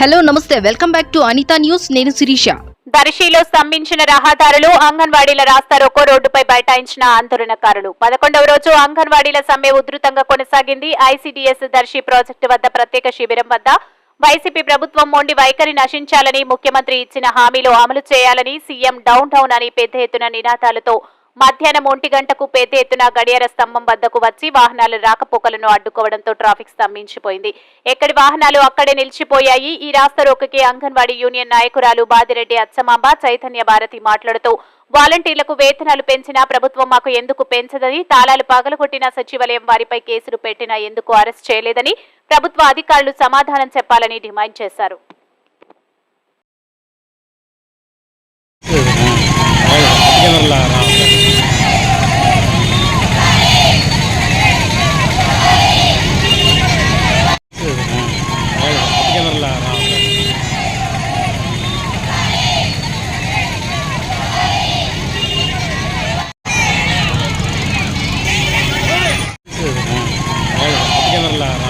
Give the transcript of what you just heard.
Hello నమస్తే. Welcome back to Anita news. నేను శిరీష. దర్శిలో స్తంభించిన రహదారులు అంగన్వాడీల రాస్తారోకో రోడ్డుపై బైఠాయించిన ఆందోళనకారులు. పదకొండవ రోజు అంగన్వాడీల సమ్మె ఉధృతంగా కొనసాగింది. ఐసీడీఎస్ దర్శి ప్రాజెక్టు వద్ద ప్రత్యేక శిబిరం వద్ద వైసీపీ ప్రభుత్వం మొండి వైఖరి నశించాలని ముఖ్యమంత్రి ఇచ్చిన హామీలు అమలు చేయాలని సీఎం డౌన్ డౌన్ అని పెద్ద ఎత్తున నినాదాలతో మధ్యాహ్నం ఒంటి గంటకు పెద్ద ఎత్తున గడియార స్తంభం వద్దకు వచ్చి వాహనాల రాకపోకలను అడ్డుకోవడంతో ట్రాఫిక్ స్తంభించిపోయింది. ఎక్కడి వాహనాలు అక్కడే నిలిచిపోయాయి. ఈ రాస్తారోకకి అంగన్వాడీ యూనియన్ నాయకురాలు బాదిరెడ్డి అచ్చమాంబ చైతన్య భారతి మాట్లాడుతూ వాలంటీర్లకు వేతనాలు పెంచినా ప్రభుత్వం మాకు ఎందుకు పెంచదని తాళాలు పగలగొట్టిన సచివాలయం వారిపై కేసులు పెట్టినా ఎందుకు అరెస్ట్ చేయలేదని ప్రభుత్వ అధికారులు సమాధానం చెప్పాలని డిమాండ్ చేశారు. parlare.